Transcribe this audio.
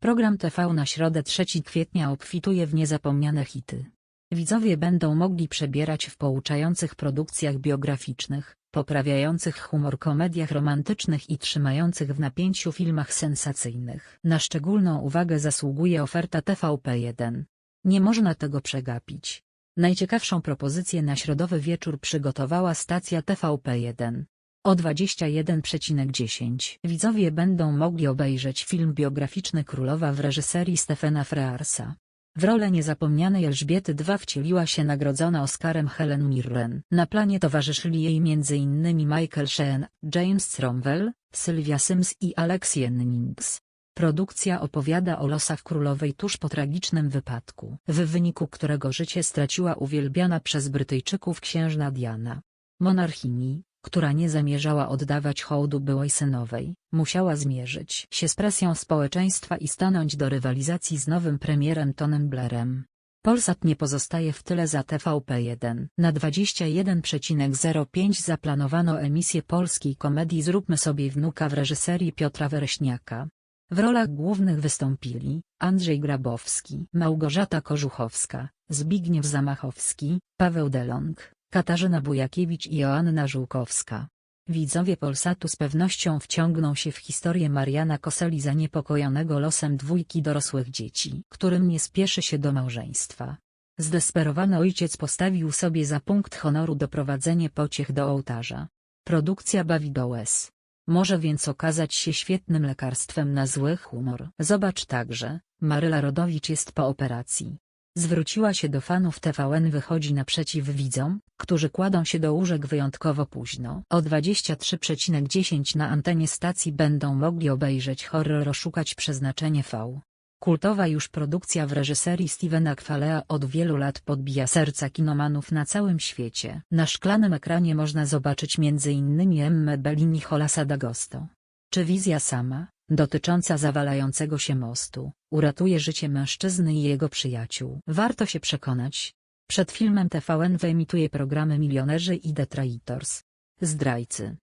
Program TV na środę 3 kwietnia obfituje w niezapomniane hity. Widzowie będą mogli przebierać w pouczających produkcjach biograficznych, poprawiających humor komediach romantycznych i trzymających w napięciu filmach sensacyjnych. Na szczególną uwagę zasługuje oferta TVP1. Nie można tego przegapić. Najciekawszą propozycję na środowy wieczór przygotowała stacja TVP1. O 21.10 widzowie będą mogli obejrzeć film biograficzny Królowa w reżyserii Stefana Frearsa. W rolę niezapomnianej Elżbiety II wcieliła się nagrodzona Oscarem Helen Mirren. Na planie towarzyszyli jej m.in. Michael Sheen, James Cromwell, Sylvia Sims i Alex Jennings. Produkcja opowiada o losach królowej tuż po tragicznym wypadku, w wyniku którego życie straciła uwielbiana przez Brytyjczyków księżna Diana. Monarchini, która nie zamierzała oddawać hołdu byłej synowej, musiała zmierzyć się z presją społeczeństwa i stanąć do rywalizacji z nowym premierem Tonem Blairem. Polsat nie pozostaje w tyle za TVP1. Na 21.05 zaplanowano emisję polskiej komedii Zróbmy sobie wnuka w reżyserii Piotra Wereśniaka. W rolach głównych wystąpili Andrzej Grabowski, Małgorzata Korzuchowska, Zbigniew Zamachowski, Paweł Delong, Katarzyna Bujakiewicz i Joanna Żółkowska. Widzowie Polsatu z pewnością wciągną się w historię Mariana Koseli zaniepokojonego losem dwójki dorosłych dzieci, którym nie spieszy się do małżeństwa. Zdesperowany ojciec postawił sobie za punkt honoru doprowadzenie pociech do ołtarza. Produkcja bawi do łez. Może więc okazać się świetnym lekarstwem na zły humor. Zobacz także, Maryla Rodowicz jest po operacji. Zwróciła się do fanów TVN wychodzi naprzeciw widzom, którzy kładą się do łóżek wyjątkowo późno. O 23.10 na antenie stacji będą mogli obejrzeć horror Oszukać Przeznaczenie V. Kultowa już produkcja w reżyserii Stevena Qualea od wielu lat podbija serca kinomanów na całym świecie. Na szklanym ekranie można zobaczyć m.in. Emmę Bellini Holasa D'Agosto. Czy wizja sama, dotycząca zawalającego się mostu, uratuje życie mężczyzny i jego przyjaciół? Warto się przekonać. Przed filmem TVN wyemituje programy Milionerzy i Detraitors. Zdrajcy.